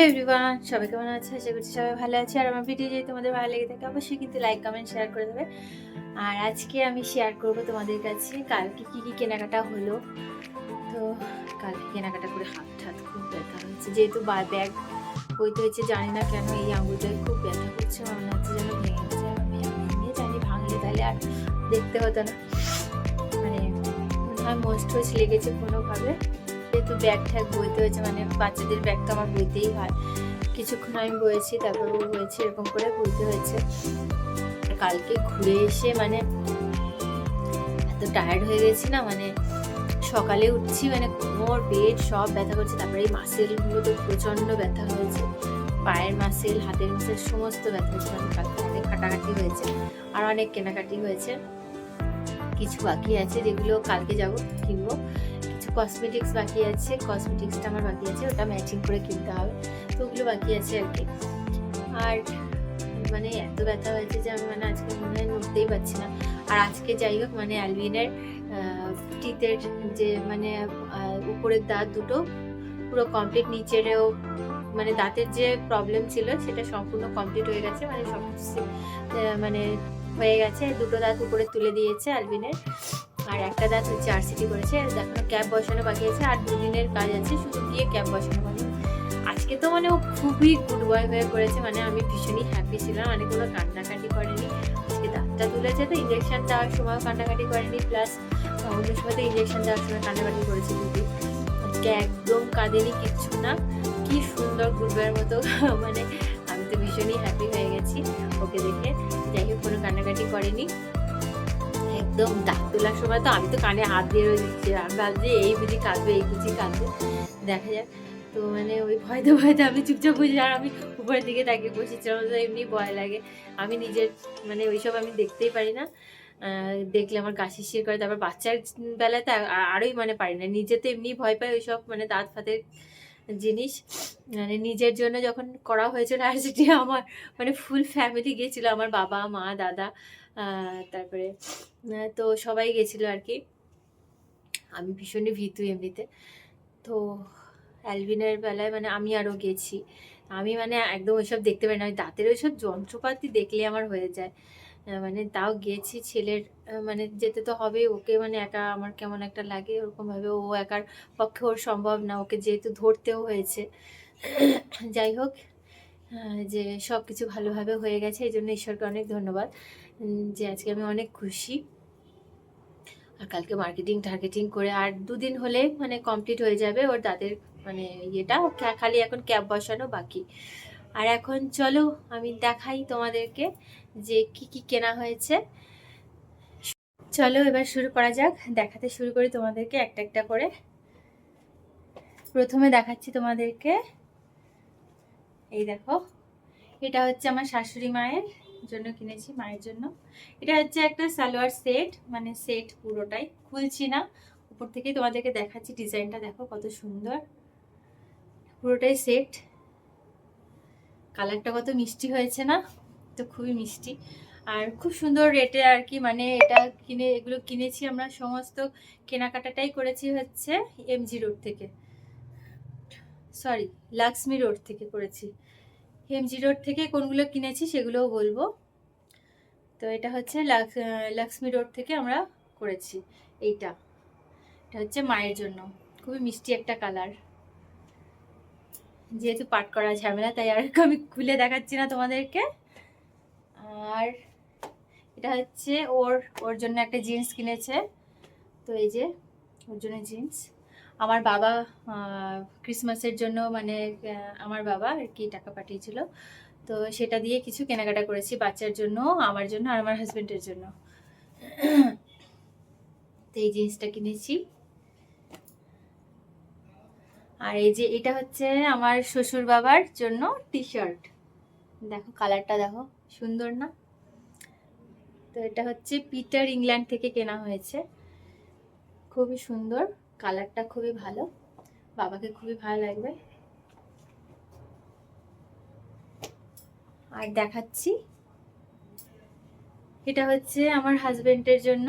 Hello everyone সবাই কেমন আছে আশা করছি সবাই ভালো আছে আর আমার ভিডিও যদি তোমাদের ভালো লেগে থাকে, অবশ্যই কিন্তু লাইক কমেন্ট শেয়ার করে দেবে। আর আজকে আমি শেয়ার করব তোমাদের কাছে কালকে কী কী কেনাকাটা হলো। তো কালকে কেনাকাটা করে হাত হাত খুব ব্যথা হয়েছে যেহেতু বা ব্যাগ বইতে হয়েছে, জানি না কেন এই আঙুলটায় খুব ব্যথা করছে। মনে হচ্ছে যেন ভেঙে গেছে। আমি জানি ভাঙলে তাহলে আর দেখতে হতো না। মানে মনে হয় মোস্ট হয়েছে লেগেছে কোনোভাবে যেহেতু ব্যাগ ঠ্যাগ বইতে হয়েছে মানে বাচ্চাদের ব্যাগ তো আমার বইতেই হয়। কিছুক্ষণ আমি বয়েছি, তারপর ও হয়েছে এরকম করে বইতে হয়েছে। কালকে ঘুরে এসে মানে এত টায়ার্ড হয়ে গেছি না মানে সকালে উঠছি মানে কোমর পেট, সব ব্যথা করছে, তারপরে এই মাসেলগুলো তো প্রচণ্ড ব্যথা হয়েছে। পায়ের মাসেল হাতের মাসেল সমস্ত ব্যথা হয়েছে মানে কালকে অনেক কাটাকাটি হয়েছে, আর অনেক কেনাকাটি হয়েছে। কিছু বাকি আছে, যেগুলো কালকে যাব কিনবো। কসমেটিক্স বাকি আছে কসমেটিক্সটা আমার বাকি আছে, ওটা ম্যাচিং করে কিনতে হবে, তো ওগুলো বাকি আছে আর কি। আর মানে এত ব্যথা হয়েছে যে আমি মানে আজকে মনে হয় নড়তেই পারছি না। আর আজকে যাই হোক মানে অ্যালবিনের টিতের যে মানে উপরের দাঁত দুটো, পুরো কমপ্লিট নিচেরও মানে দাঁতের যে প্রবলেম ছিল, সেটা সম্পূর্ণ কমপ্লিট হয়ে গেছে মানে সব মানে হয়ে গেছে। দুটো দাঁত উপরে তুলে দিয়েছে অ্যালবিনের। আর একটা দাঁত হচ্ছে আরসিটি করেছে এখনও ক্যাপ বসানো বাকি আছে, আর দুদিনের কাজ আছে, শুধু গিয়ে ক্যাপ বসানো বাকি। আজকে তো মানে ও খুবই গুড বয় হয়ে করেছে মানে আমি ভীষণই হ্যাপি ছিলাম মানে কোনো কান্নাকাটি করেনি। আজকে দাঁতটা তুলেছে তো ইঞ্জেকশন দেওয়ার সময় কান্নাকাটি করেনি প্লাস অন্য সময় তো ইঞ্জেকশন দেওয়ার সময় কান্নাকাটি করেছে দিদি আজকে একদম কাঁদেনি কিচ্ছু না, কি সুন্দর গুড বয়ের মতো মানে আমি তো ভীষণই হ্যাপি হয়ে গেছি, ওকে দেখে। যাই হোক, কোনো কান্নাকাটি করেনি। একদম দাঁত তোলার সময় তো আমি তো কানে হাত দিয়ে রয়ে দিচ্ছি। আমি ভাবছি এই বুঝি কাঁদবে, এই বুঝি কাঁদবে। দেখা যাক। তো মানে ওই ভয়তে ভয়তে আমি চুপচাপ বুঝি আর আমি উপরের দিকে তাকিয়ে বসেছিলাম এমনি ভয় লাগে। আমি নিজের মানে ওইসব আমি দেখতেই পারি না। দেখলে আমার গা শিরশির করে। তারপর বাচ্চার বেলায় তো আরোই মানে পারি না। নিজে তো এমনি ভয় পাই ওইসব মানে দাঁত ফাতের জিনিস। মানে নিজের জন্য যখন করা হয়েছিল আর সেটি আমার মানে ফুল ফ্যামিলি গেছিল আমার বাবা, মা, দাদা। তারপরে তো সবাই গেছিল আর কি। আমি ভীষণই ভীতু এমনিতে। তো অ্যালভিনের বেলায় মানে আমি আরও গেছি। আমি মানে একদম ওইসব দেখতে পারি না। ওই দাঁতের ওইসব যন্ত্রপাতি দেখলে আমার হয়ে যায়। মানে তাও গেছি ছেলের মানে যেতে তো হবে ওকে মানে একা আমার কেমন একটা লাগে, ওরকমভাবে ও একার পক্ষে ওর সম্ভব না। ওকে যেহেতু ধরতেও হয়েছে। যাই হোক যে সব কিছু ভালোভাবে হয়ে গেছে, এই জন্য ঈশ্বরকে অনেক ধন্যবাদ। যে আজকে আমি অনেক খুশি। আর কালকে মার্কেটিং টার্গেটিং করে আর দুদিন হলে মানে কমপ্লিট হয়ে যাবে ওর দাঁতের মানে ইয়েটা। খালি এখন ক্যাব বসানো বাকি। আর এখন চলো আমি দেখাই তোমাদেরকে যে কি কি কেনা হয়েছে। চলো এবার শুরু করা যাক। দেখাতে শুরু করি তোমাদেরকে একটা একটা করে। প্রথমে দেখাচ্ছি তোমাদেরকে। এই দেখো, এটা হচ্ছে আমার শাশুড়ি মায়ের জন্য কিনেছি মায়ের জন্য। এটা হচ্ছে একটা সালোয়ার সেট মানে সেট পুরোটাই। খুলছি না, উপর থেকেই তোমাদেরকে দেখাচ্ছি ডিজাইনটা, দেখো কত সুন্দর। পুরোটাই সেট। কালারটা কত মিষ্টি হয়েছে না? তো খুবই মিষ্টি। আর খুব সুন্দর রেটে আর কি মানে এটা কিনে, এগুলো কিনেছি আমরা, সমস্ত কেনাকাটাটাই করেছি হচ্ছে এমজি রোড থেকে। সরি লাক্সমি রোড থেকে করেছি। এমজি রোড থেকে কোনগুলো কিনেছি সেগুলোও বলব। তো এটা হচ্ছে লক্ষ্মী রোড থেকে আমরা করেছি এইটা। এটা হচ্ছে মায়ের জন্য। খুবই মিষ্টি একটা কালার। যেহেতু পাট করা ঝামেলা, তাই আর আমি খুলে দেখাচ্ছি না তোমাদেরকে। আর এটা হচ্ছে ওর ওর জন্য একটা জিন্স কিনেছে। তো এই যে, ওর জন্য জিন্স। আমার বাবা ক্রিসমাসের জন্য মানে আমার বাবা আর কি টাকা পাঠিয়েছিল। তো সেটা দিয়ে কিছু কেনাকাটা করেছি বাচ্চার জন্য, আমার জন্য আর আমার হাজব্যান্ডের জন্য। তো এই জিন্সটা কিনেছি। আর এই যে এটা হচ্ছে আমার শ্বশুর বাবার জন্য টি শার্ট দেখো কালারটা দেখো, সুন্দর না? তো এটা হচ্ছে পিটার ইংল্যান্ড থেকে কেনা হয়েছে। খুবই সুন্দর। কালারটা খুবই ভালো। বাবাকে খুবই ভালো লাগবে। আর দেখাচ্ছি। এটা হচ্ছে আমার হাজবেন্ডের জন্য।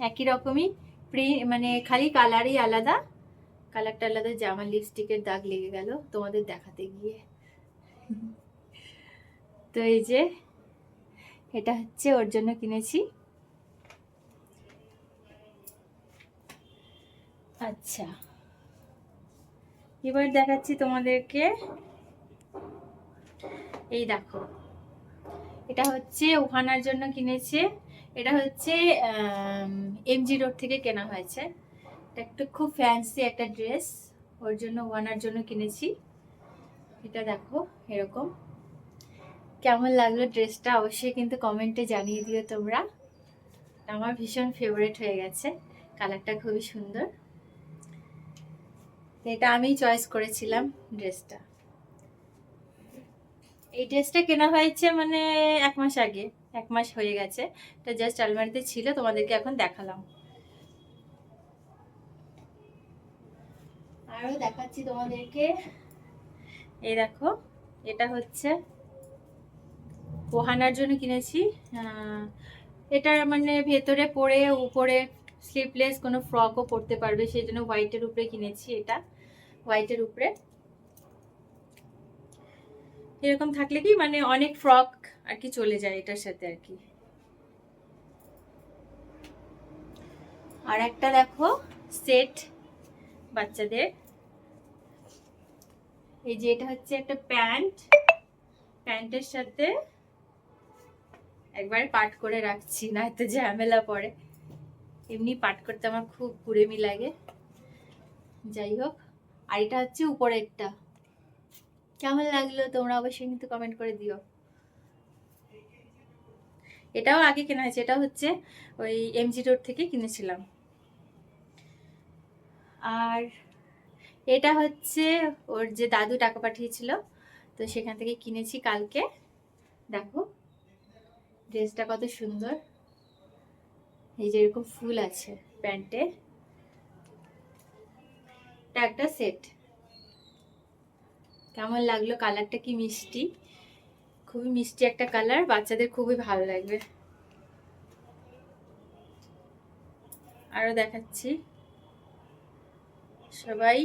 একই রকমই প্রি মানে খালি কালারই আলাদা। কালারটা আলাদা আমার লিপস্টিকের দাগ লেগে গেল। তোমাদের দেখাতে গিয়ে। তো এই যে, এটা হচ্ছে ওর জন্য কিনেছি। আচ্ছা। এবার দেখাচ্ছি তোমাদেরকে। এই দেখো। এটা হচ্ছে ওখানার জন্য কিনেছে। এটা হচ্ছে এমজি রোড থেকে কেনা হয়েছে। এটা একটা খুব ফ্যান্সি একটা ড্রেস ওর জন্য ওয়ানার জন্য কিনেছি। এটা দেখো, এরকম। কেমন লাগল ড্রেসটা অবশ্যই কিন্তু কমেন্টে জানিয়ে দিও তোমরা। আমার ভীষণ ফেভারেট হয়ে গেছে। কালারটা খুবই সুন্দর। এটা আমি চয়েস করেছিলাম ড্রেসটা। এই ড্রেসটা কেনা হয়েছে মানে এক মাস আগে, এক মাস হয়ে গেছে। এটা জাস্ট আলমারিতে ছিল, তোমাদেরকে এখন দেখালাম। আরও দেখাচ্ছি তোমাদেরকে। এই দেখো, এটা হচ্ছে পোহানার জন্য কিনেছি। এটা মানে ভেতরে পরে উপরে স্লিপলেস কোনো ফ্রকও পরতে পারবে, সেই জন্য হোয়াইটের উপরে কিনেছি এটা। হোয়াইটের উপরে। এরকম থাকলে কি মানে অনেক ফ্রক আর কি চলে যায় এটার সাথে আর কি। আর একটা দেখো, সেট বাচ্চাদের। এই যে এটা হচ্ছে একটা প্যান্ট। প্যান্টের সাথে একবার পাট করে রাখছি না এত ঝামেলা পড়ে। এমনি পাট করতে আমার খুব কুড়েমি লাগে। যাই হোক আর এটা হচ্ছে উপরেরটা। কেমন লাগল? তোমরা অবশ্যই কিন্তু কমেন্ট করে দিও। এটাও আগে কেনা হয়েছে। এটা হচ্ছে ওই এমজি রোড থেকে কিনেছিলাম। আর এটা হচ্ছে ওর যে দাদু টাকা পাঠিয়েছিল, তো সেখান থেকে কিনেছি কালকে। দেখো ড্রেসটা কত সুন্দর। এই যে এরকম ফুল আছে প্যান্টে। এটা একটা সেট কেমন লাগল কালারটা কি মিষ্টি? খুবই মিষ্টি একটা কালার বাচ্চাদের খুবই ভালো লাগবে। আরও দেখাচ্ছি। সবাই,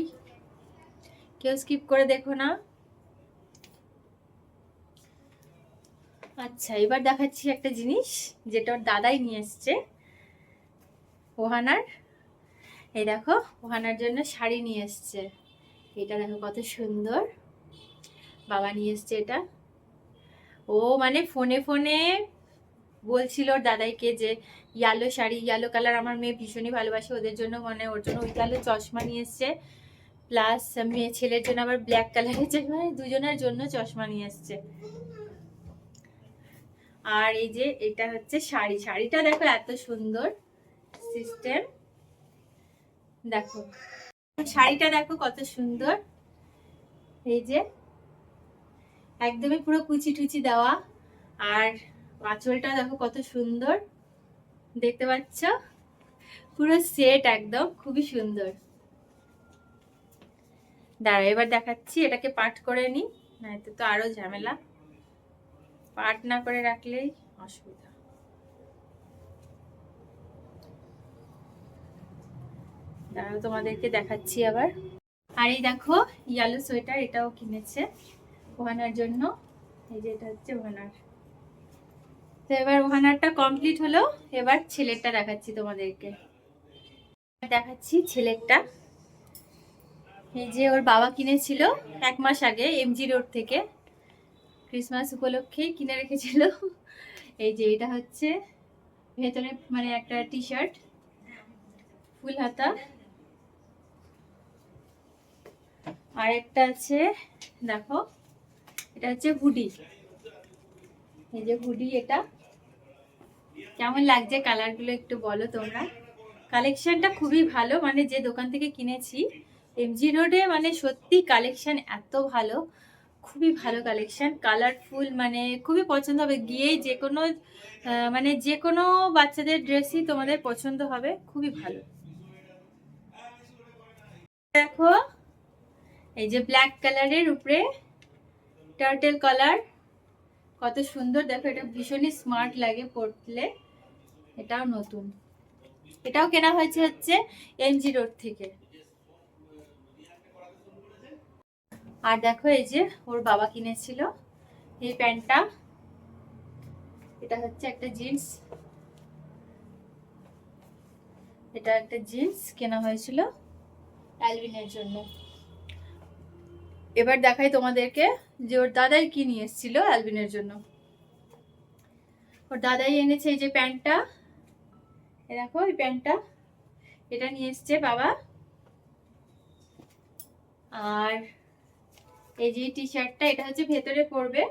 কেউ স্কিপ করে দেখো না। আচ্ছা এবার দেখাচ্ছি একটা জিনিস, যেটা ওর দাদাই নিয়ে এসছে, ওহানার। এই দেখো ওখানার জন্য শাড়ি নিয়ে এসছে। এটা দেখো কত সুন্দর। বাবা নিয়ে এসছে এটা। ও মানে ফোনে ফোনে বলছিল ওর দাদাইকে যে, ইয়ালো শাড়ি, ইয়ালো কালার আমার মেয়ে ভীষণই ভালোবাসে, ওদের জন্য মানে ওর জন্য ওই কালো চশমা নিয়ে এসছে। প্লাস মেয়ে, ছেলের জন্য আবার ব্ল্যাক কালারের জন্য দুজনের জন্য চশমা নিয়ে এসছে। আর এই যে এটা হচ্ছে শাড়ি। শাড়িটা দেখো এত সুন্দর সিস্টেম দেখো। শাড়িটা দেখো কত সুন্দর। এই যে, একদমই পুরো কুচি টুচি দেওয়া। আর আঁচলটা দেখো কত সুন্দর। দেখতে পাচ্ছ? পুরো সেট একদম, খুবই সুন্দর। দাঁড়া এবার দেখাচ্ছি, এটাকে পাঠ করে নি না এতে তো আরও ঝামেলা। পাঠ না করে রাখলেই অসুবিধা। দাঁড়াও, তোমাদেরকে দেখাচ্ছি আবার। আর এই দেখো ইয়ালো সোয়েটার এটাও কিনেছে ওহানার জন্য। এই যে এটা হচ্ছে ওহানার। তো এবার ওহানারটা কমপ্লিট হলো, এবার ছেলেরটা দেখাচ্ছি তোমাদেরকে। দেখাচ্ছি ছেলেরটা। এই যে ওর বাবা কিনেছিল এক মাস আগে এমজি রোড থেকে। ক্রিসমাস উপলক্ষে কিনে রেখেছিল। এই যে এটা হচ্ছে ভেতরে মানে একটা টি শার্ট ফুল হাতা। আর একটা আছে, দেখো, এটা হচ্ছে হুডি। এই যে হুডি এটা। কেমন লাগছে কালারগুলো একটু বলো তোমরা। কালেকশনটা খুবই ভালো মানে যে দোকান থেকে কিনেছি, এমজি রোডে মানে সত্যি কালেকশন এত ভালো, খুবই ভালো কালেকশন, কালারফুল মানে খুবই পছন্দ হবে। গিয়েই যে কোনো মানে যে কোনো বাচ্চাদের ড্রেসই তোমাদের পছন্দ হবে, খুবই ভালো। দেখো এই যে ব্ল্যাক কালারের উপরে টার্টেল কালার কত সুন্দর, দেখো, এটা ভীষণই স্মার্ট লাগে পরলে। এটাও নতুন। এটাও কেনা হয়েছে হচ্ছে এমজি রোড থেকে। আর দেখো, এই যে ওর বাবা কিনেছিল এই প্যান্টটা। এটা হচ্ছে একটা জিন্স। এটা একটা জিন্স কেনা হয়েছিল অ্যালভিনের জন্য। এবার দেখাই তোমাদেরকে যে ওর দাদাই কি নিয়ে এসেছিল অ্যালবিনের জন্য। ওর দাদাই এনেছে এই যে প্যান্টটা। দেখো, এই প্যান্টটা। এটা নিয়ে এসছে বাবা। আর এই যে টি শার্টটা এটা হচ্ছে ভেতরে পরবে।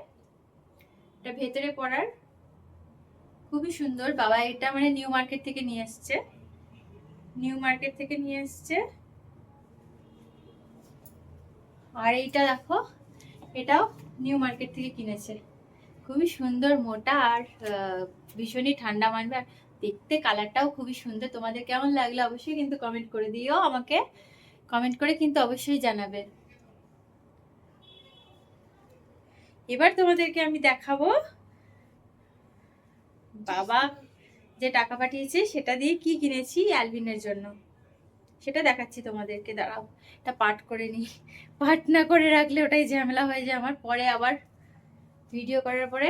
এটা ভেতরে পরার। খুবই সুন্দর। বাবা, এটা মানে নিউ মার্কেট থেকে নিয়ে এসছে। নিউ মার্কেট থেকে নিয়ে এসছে। আর এইটা দেখো, এটাও নিউ মার্কেট থেকে কিনেছে। খুবই সুন্দর, মোটা আর ভীষণই ঠান্ডা মানবে। আর দেখতে কালারটাও খুবই সুন্দর। তোমাদের কেমন লাগল অবশ্যই কিন্তু কমেন্ট করে দিও আমাকে। কমেন্ট করে কিন্তু অবশ্যই জানাবে। এবার তোমাদেরকে আমি দেখাবো। বাবা যে টাকা পাঠিয়েছে সেটা দিয়ে কি কিনেছি অ্যালভিনের জন্য। সেটা দেখাচ্ছি তোমাদেরকে, দাঁড়াও। এটা পাঠ করে নিই। পাঠ না করে রাখলে ওটাই ঝামেলা হয়ে যায় আমার। পরে আবার ভিডিও করার পরে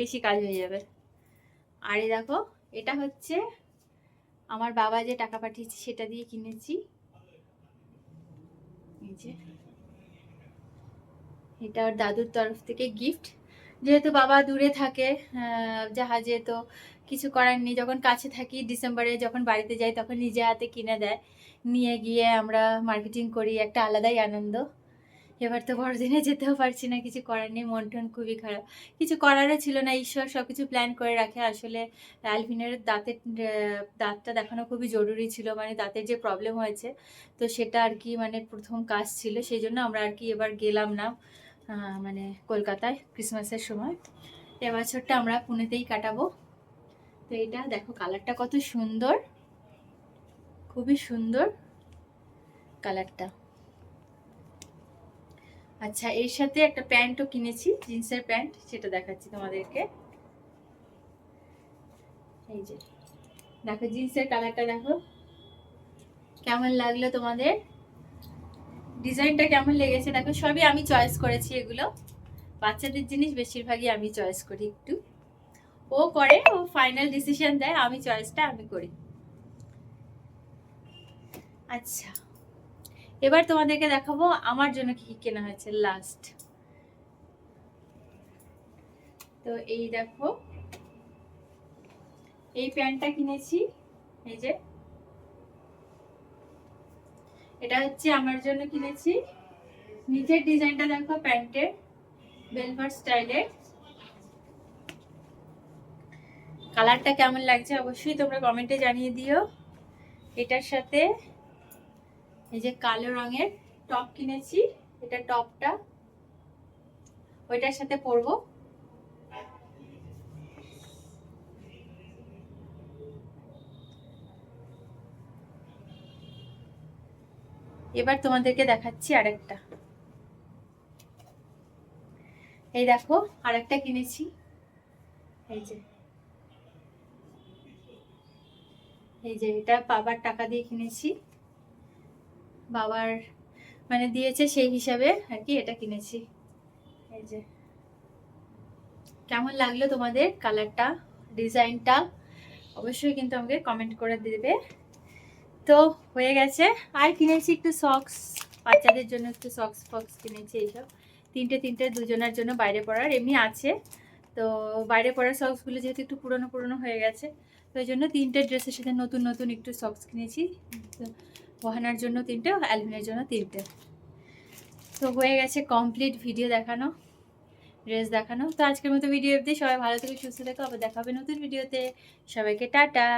বেশি কাজ হয়ে যাবে। আর দেখো, এটা হচ্ছে আমার বাবা যে টাকা পাঠিয়েছে সেটা দিয়ে কিনেছি। এটা ওর দাদুর তরফ থেকে গিফট যেহেতু বাবা দূরে থাকে জাহাজে, তো কিছু করার নেই। যখন কাছে থাকি ডিসেম্বরে যখন বাড়িতে যাই, তখন নিজে হাতে কিনে দেয়। নিয়ে গিয়ে আমরা মার্কেটিং করি, একটা আলাদাই আনন্দ। এবার তো বড়দিনে যেতেও পারছি না, কিছু করার নেই, মন টন খুবই খারাপ। কিছু করারও ছিল না, ঈশ্বর সব কিছু প্ল্যান করে রাখে। আসলে অ্যালভিনের দাঁতের দাঁতটা দেখানো খুবই জরুরি ছিল মানে দাঁতের যে প্রবলেম হয়েছে, তো সেটা আর কি মানে প্রথম কাজ ছিল। সেই জন্য আমরা আর কি এবার গেলাম না মানে কলকাতায় ক্রিসমাসের সময়। এবছরটা আমরা পুনেতেই কাটাবো। এটা দেখো কালারটা কত সুন্দর। খুবই সুন্দর কালারটা আচ্ছা এর সাথে একটা প্যান্টও কিনেছি, জিন্সের প্যান্ট, সেটা দেখাচ্ছি তোমাদেরকে। এই যে, দেখো জিন্সের কালারটা দেখো। কেমন লাগল তোমাদের? ডিজাইনটা কেমন লেগেছে? দেখো, সবই আমি চয়েস করেছি এগুলো। বাচ্চাদের জিনিস বেশিরভাগই আমি চয়েস করি একটু। ও করে, ও ফাইনাল ডিসিশন দেয়, আমি চয়েসটা আমি করি। আচ্ছা এবার তোমাদেরকে দেখাবো আমার জন্য কি কি কেনা হয়েছে লাস্ট তো এই দেখো, এই প্যান্টটা কিনেছি, এই যে। এটা হচ্ছে আমার জন্য কিনেছি। নিচের ডিজাইনটা দেখো প্যান্টের বেলভার স্টাইলের কালারটা কেমন লাগছে অবশ্যই তোমরা কমেন্টে জানিয়ে দিও। এটার সাথে এই যে কালো রঙের টপ কিনেছি, এটা টপটা ওইটার সাথে পরবো। এবার তোমাদেরকে দেখাচ্ছি আরেকটা। এই দেখো, আরেকটা কিনেছি। এই যে। এই যে এটা বাবার টাকা দিয়ে কিনেছি। বাবার মানে দিয়েছে সেই হিসাবে আর কি এটা কিনেছি। এই যে। কেমন লাগল তোমাদের কালারটা ডিজাইনটা? অবশ্যই কিন্তু আমাকে কমেন্ট করে দেবে। তো হয়ে গেছে। আর কিনেছি একটু সক্স বাচ্চাদের জন্য একটু সক্স ফক্স কিনেছি এইসব। তিনটে তিনটে দুজনের জন্য বাইরে পড়ার এমনি আছে। তো বাইরে পড়ার সক্সগুলো যেহেতু একটু পুরনো পুরনো হয়ে গেছে ওই জন্য তিনটে ড্রেসের সাথে নতুন নতুন একটু সক্স কিনেছি। তো ওহানার জন্য তিনটে, অ্যালভিনের জন্য তিনটে। তো হয়ে গেছে কমপ্লিট ভিডিও দেখানো ড্রেস দেখানো। তো আজকের মতো ভিডিও অবধি সবাই ভালো থেকে, সুস্থ থেকো। আবার দেখাবে নতুন ভিডিওতে সবাইকে টাটা।